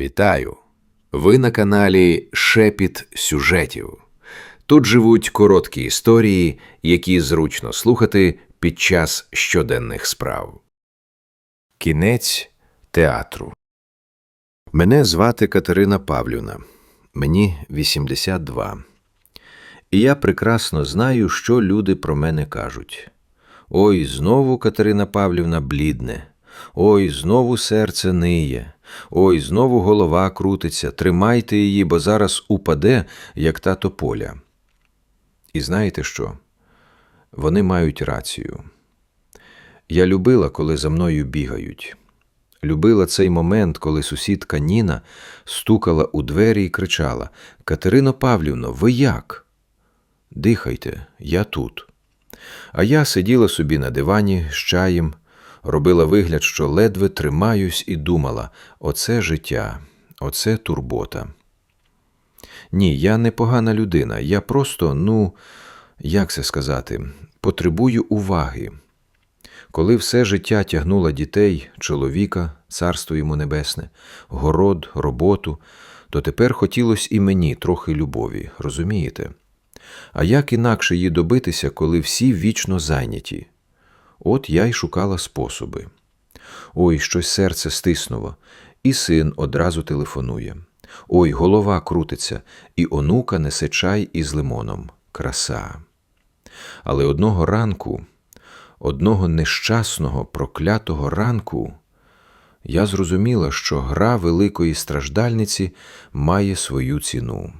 Вітаю! Ви на каналі Шепіт сюжетів. Тут живуть короткі історії, які зручно слухати під час щоденних справ. Кінець театру. Мене звати Катерина Павлівна. Мені 82. І я прекрасно знаю, що люди про мене кажуть. Ой, знову Катерина Павлівна блідне. Ой, знову серце ниє. Ой, знову голова крутиться. Тримайте її, бо зараз упаде, як та тополя. І знаєте що? Вони мають рацію. Я любила, коли за мною бігають. Любила цей момент, коли сусідка Ніна стукала у двері і кричала Катерино Павлівно, ви як? Дихайте, я тут. А я сиділа собі на дивані з чаєм, робила вигляд, що ледве тримаюсь, і думала: оце життя, оце турбота. Ні, я не погана людина, я просто, ну, як це сказати, потребую уваги. Коли все життя тягнула дітей, чоловіка, царство йому небесне, город, роботу, то тепер хотілося і мені трохи любові, розумієте? А як інакше її добитися, коли всі вічно зайняті? От я й шукала способи. Ой, щось серце стиснуло, і син одразу телефонує. Ой, голова крутиться, і онука несе чай із лимоном. Краса. Але одного ранку, одного нещасного, проклятого ранку, я зрозуміла, що гра великої страждальниці має свою ціну.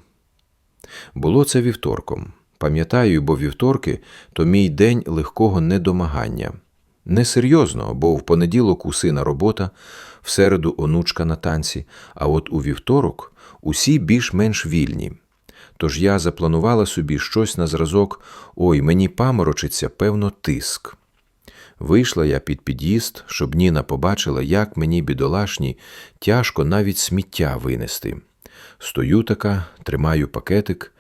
Було це вівторком. Пам'ятаю, бо вівторки то мій день легкого недомагання. Несерйозно, бо в понеділок у сина робота, в середу онучка на танці, а от у вівторок усі більш-менш вільні. Тож я запланувала собі щось на зразок ой, мені паморочиться, певно, тиск. Вийшла я під під'їзд, щоб Ніна побачила, як мені, бідолашній, тяжко навіть сміття винести. Стою така, тримаю пакетик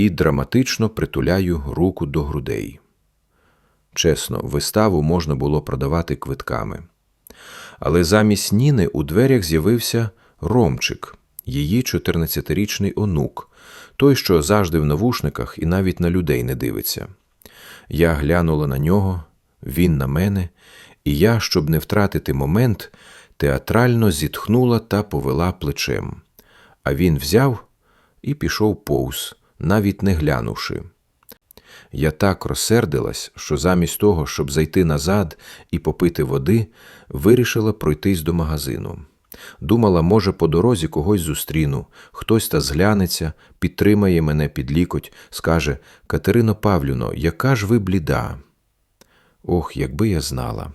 і драматично притуляю руку до грудей. Чесно, виставу можна було продавати квитками. Але замість Ніни у дверях з'явився Ромчик, її 14-річний онук, той, що завжди в навушниках і навіть на людей не дивиться. Я глянула на нього, він на мене, і я, щоб не втратити момент, театрально зітхнула та повела плечем. А він взяв і пішов повз, навіть не глянувши. Я так розсердилась, що замість того, щоб зайти назад і попити води, вирішила пройтись до магазину. Думала, може, по дорозі когось зустріну, хтось та зглянеться, підтримає мене під лікоть, скаже Катерино Павлюно, яка ж ви бліда? Ох, якби я знала.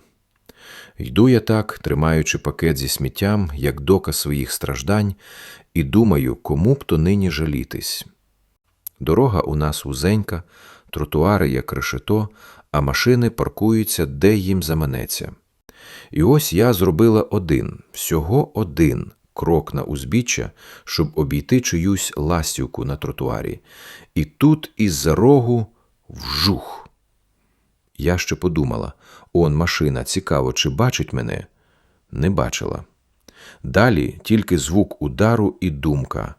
Йду я так, тримаючи пакет зі сміттям, як доказ своїх страждань, і думаю, кому б то нині жалітись. Дорога у нас вузенька, тротуари як решето, а машини паркуються, де їм заманеться. І ось я зробила один, всього один крок на узбіччя, щоб обійти чиюсь ластівку на тротуарі. І тут із-за рогу вжух. Я ще подумала он машина, цікаво, чи бачить мене? Не бачила. Далі тільки звук удару і думка.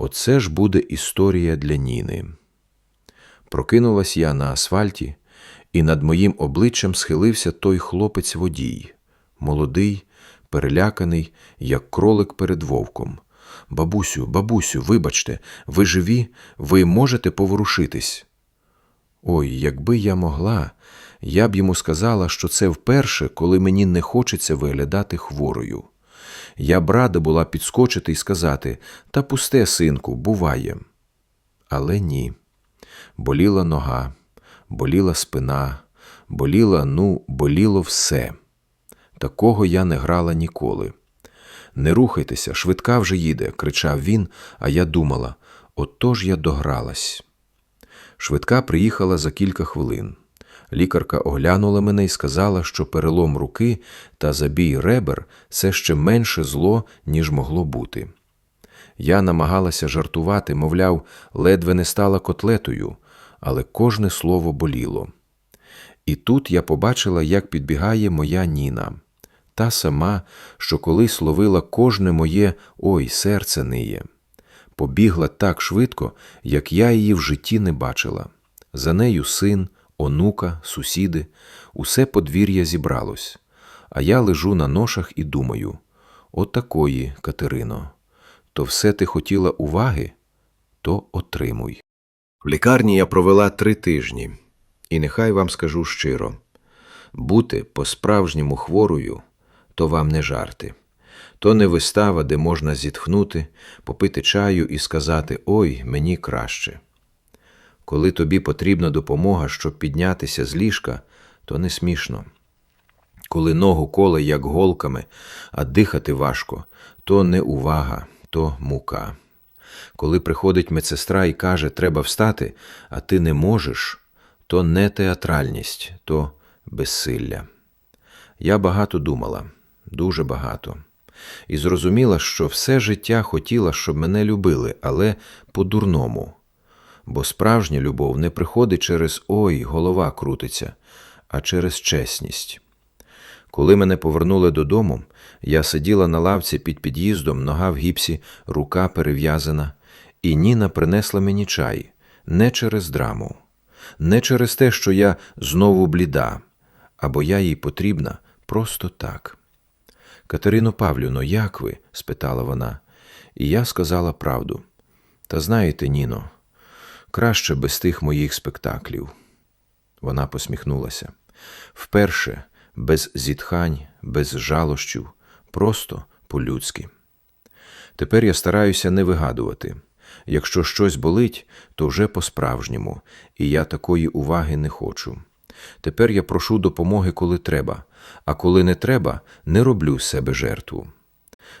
Оце ж буде історія для Ніни. Прокинулась я на асфальті, і над моїм обличчям схилився той хлопець водій, молодий, переляканий, як кролик перед вовком. Бабусю, бабусю, вибачте, ви живі, ви можете поворушитись. Ой, якби я могла, я б йому сказала, що це вперше, коли мені не хочеться виглядати хворою. Я б рада була підскочити і сказати та пусте, синку, буває. Але ні. Боліла нога, боліла спина, боліла, ну, боліло все. Такого я не грала ніколи. Не рухайтеся, швидка вже їде, кричав він, а я думала отож я догралась. Швидка приїхала за кілька хвилин. Лікарка оглянула мене і сказала, що перелом руки та забій ребер це ще менше зло, ніж могло бути. Я намагалася жартувати, мовляв, ледве не стала котлетою, але кожне слово боліло. І тут я побачила, як підбігає моя Ніна. та сама, що колись ловила кожне моє ой, серце ниє. Побігла так швидко, як я її в житті не бачила. За нею син, онука, сусіди, усе подвір'я зібралось. А я лежу на ношах і думаю: отакої, Катерино, то все ти хотіла уваги, то отримуй. В лікарні я провела три тижні, і нехай вам скажу щиро: бути по-справжньому хворою то вам не жарти. То не вистава, де можна зітхнути, попити чаю і сказати Ой, мені краще. Коли тобі потрібна допомога, щоб піднятися з ліжка, то не смішно. Коли ногу коле як голками, а дихати важко, то не увага, то мука. Коли приходить медсестра і каже, треба встати, а ти не можеш, то не театральність, то безсилля. Я багато думала, дуже багато, і зрозуміла, що все життя хотіла, щоб мене любили, але по-дурному. Бо справжня любов не приходить через ой, голова крутиться, а через чесність. Коли мене повернули додому, я сиділа на лавці під під'їздом, нога в гіпсі, рука перев'язана, і Ніна принесла мені чай не через драму, не через те, що я знову бліда, або я їй потрібна просто так. Катерино Павлівно, як ви? спитала вона, і я сказала правду. Та знаєте, Ніно, краще без тих моїх спектаклів. Вона посміхнулася. Вперше, без зітхань, без жалощів, просто по-людськи. Тепер я стараюся не вигадувати. Якщо щось болить, то вже по-справжньому, і я такої уваги не хочу. Тепер я прошу допомоги, коли треба, а коли не треба, не роблю себе жертву.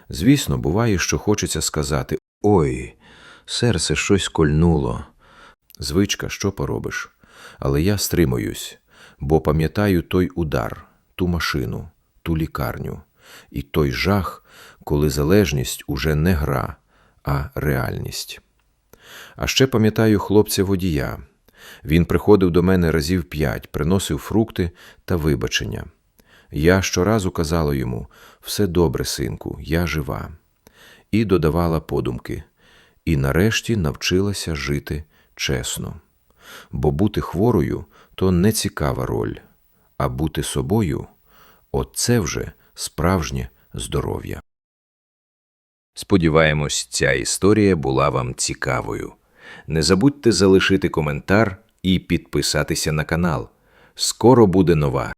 Звісно, буває, що хочеться сказати Ой, серце щось кольнуло. Звичка, що поробиш? Але я стримуюсь, бо пам'ятаю той удар, ту машину, ту лікарню, і той жах, коли залежність уже не гра, а реальність. А ще пам'ятаю хлопця водія. Він приходив до мене разів п'ять, приносив фрукти та вибачення. Я щоразу казала йому все добре, синку, я жива, і додавала подумки, і нарешті навчилася жити чесно. Бо бути хворою то не цікава роль, а бути собою от це вже справжнє здоров'я. Сподіваємось, ця історія була вам цікавою. Не забудьте залишити коментар і підписатися на канал. Скоро буде нова.